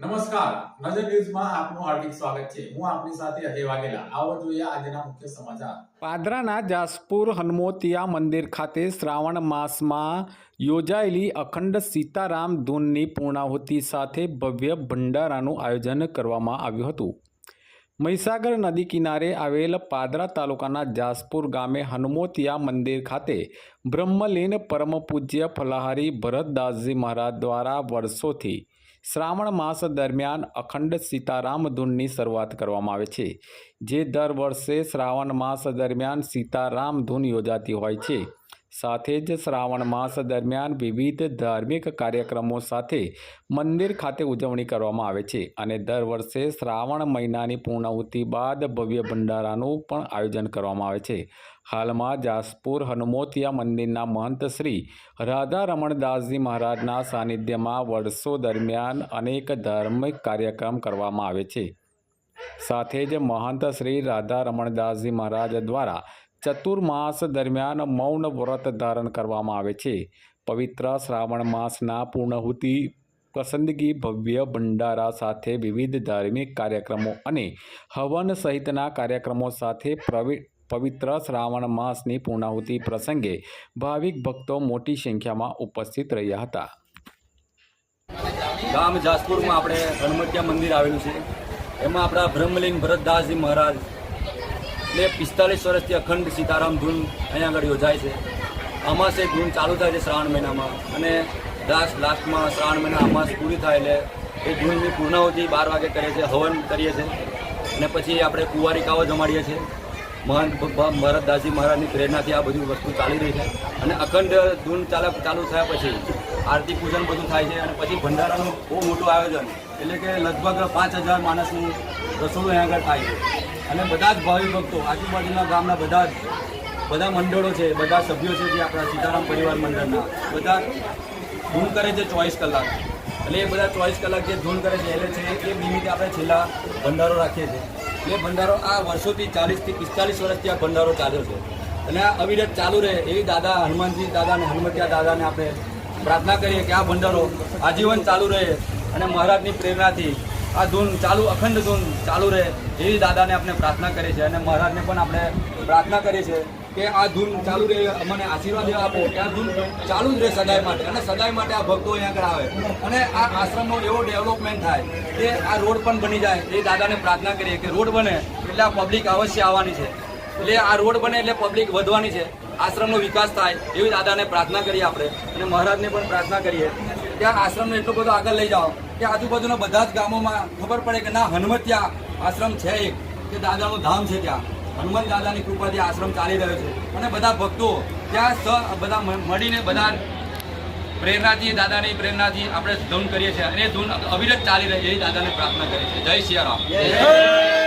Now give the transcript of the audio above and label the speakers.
Speaker 1: નમસ્કાર. નજર ન્યૂઝમાં આપનું હાર્દિક સ્વાગત છે. હું આપની સાથે અજય વાઘેલા. આવો જોઈએ આજના મુખ્ય સમાચાર.
Speaker 2: પાદરાના જાસપુર હનુમોતિયા મંદિર ખાતે શ્રાવણ માસમાં યોજાયેલી અખંડ સીતારામ ધૂનની પૂર્ણાહુતિ સાથે ભવ્ય ભંડારાનું આયોજન કરવામાં આવ્યું હતું. મહીસાગર નદી કિનારે આવેલ પાદરા તાલુકાના જાસપુર ગામે હનુમોતિયા મંદિર ખાતે બ્રહ્મલીન પરમ પૂજ્ય ફલાહારી ભરતદાસજી મહારાજ દ્વારા વર્ષોથી શ્રાવણ માસ દરમિયાન અખંડ સીતારામ ધૂનની શરૂઆત કરવામાં આવે છે. જે દર વર્ષે શ્રાવણ માસ દરમિયાન સીતારામ ધૂન યોજાતી હોય છે. સાથે જ શ્રાવણ માસ દરમિયાન વિવિધ ધાર્મિક કાર્યક્રમો સાથે મંદિર ખાતે ઉજવણી કરવામાં આવે છે અને દર વર્ષે શ્રાવણ મહિનાની પૂર્ણાહુતિ બાદ ભવ્ય ભંડારાનું પણ આયોજન કરવામાં આવે છે. હાલમાં જાસપુર હનુમોતિયા મંદિરના મહંત શ્રી રાધા રમણદાસજી મહારાજના સાનિધ્યમાં વર્ષો દરમિયાન અનેક ધાર્મિક કાર્યક્રમ કરવામાં આવે છે. સાથે જ મહંત શ્રી રાધા રમણદાસજી મહારાજ દ્વારા ચતુર્માસ દરમિયાન મૌન વ્રત ધારણ કરવામાં આવે છે. પવિત્ર શ્રાવણ માસના પૂર્ણાહુતિ પસંદગી ભવ્ય ભંડારા સાથે વિવિધ ધાર્મિક કાર્યક્રમો અને હવન સહિતના કાર્યક્રમો સાથે પવિત્ર શ્રાવણ માસની પૂર્ણાહુતિ પ્રસંગે ભાવિક ભક્તો મોટી સંખ્યામાં ઉપસ્થિત રહ્યા હતા.
Speaker 3: ગામ જાસપુરમાં આપણે હનુમતિયા મંદિર આવેલું છે. એમાં આપણા બ્રહ્મલિંગ ભરતદાસજી મહારાજ એટલે પિસ્તાલીસ વર્ષથી અખંડ સીતારામ ધૂન અહીંયા આગળ યોજાય છે. અમાસે ધૂન ચાલુ થાય છે શ્રાવણ મહિનામાં અને લાસ્ટ લાસ્ટમાં શ્રાવણ મહિના અમાસ પૂરી થાય એટલે એ ધૂનની પૂર્ણાહુતિ બાર વાગે કરીએ છીએ, હવન કરીએ છીએ અને પછી આપણે કુંવારિકાઓ જમાડીએ છીએ. મહંત ભ- ભરતદાસજી મહારાજની પ્રેરણાથી આ બધી વસ્તુ ચાલી રહી છે અને અખંડ ધૂન ચાલે ચાલુ થયા પછી આરતી પૂજન બધું થાય છે અને પછી ભંડારાનું બહુ મોટું આયોજન એટલે કે લગભગ પાંચ હજાર માણસનું રસોડું અહીંયા આગળ થાય છે. અને બધા જ ભાવિ ભક્તો, આજુબાજુના ગામના બધા જ, બધા મંડળો છે, બધા સભ્યો છે જે આપણા સીતારામ પરિવાર મંડળના, બધા ધૂન કરે છે ચોવીસ કલાક. એટલે એ બધા ચોવીસ કલાક જે ધૂન કરે છે, એટલે છે, એ નિમિત્તે આપણે છેલ્લા ભંડારો રાખીએ છીએ. એ ભંડારો આ વર્ષોથી ચાલીસથી પિસ્તાલીસ વર્ષથી આ ભંડારો ચાલ્યો છે. અને આ અવિરત ચાલુ રહે એવી દાદા હનુમાનજી દાદાને હનુમતિયા દાદાને આપણે પ્રાર્થના કરીએ કે આ ભંડારો આજીવન ચાલુ રહે અને મહારાજની પ્રેરણાથી આ ધૂન ચાલુ, અખંડ ધૂન ચાલુ રહે એવી દાદાને આપણે પ્રાર્થના કરીએ છીએ અને મહારાજને પણ આપણે પ્રાર્થના કરીએ છીએ કે આ ધૂન ચાલુ રહે, અમને આશીર્વાદ આપો કે આ ધૂન ચાલુ જ રહે સદાય માટે અને સદાય માટે આ ભક્તો અહીંયા આગળ આવે. અને આ આશ્રમનો એવો ડેવલપમેન્ટ થાય કે આ રોડ પણ બની જાય એ દાદાને પ્રાર્થના કરીએ કે રોડ બને એટલે આ પબ્લિક અવશ્ય આવવાની છે. એટલે આ રોડ બને એટલે પબ્લિક વધવાની છે. આશ્રમનો વિકાસ થાય એવી દાદાને પ્રાર્થના કરીએ આપણે અને મહારાજને પણ પ્રાર્થના કરીએ. આ આશ્રમને એટલો બધો આગળ લઈ જાઓ કે આજુબાજુના બધા જ ગામોમાં ખબર પડે કે ના, હનુમતિયા આશ્રમ છે એક, કે દાદાનું ધામ છે ત્યાં. હનુમાન દાદાની કૃપાથી આશ્રમ ચાલી રહ્યો છે. અને બધા ભક્તો ત્યાં બધા મળીને બધા પ્રેરણાથી, દાદાની પ્રેરણાથી આપણે ધૂન કરીએ છીએ. અને ધૂન અવિરત ચાલી રહી એ દાદાને પ્રાર્થના કરીએ છીએ. જય સિયારામ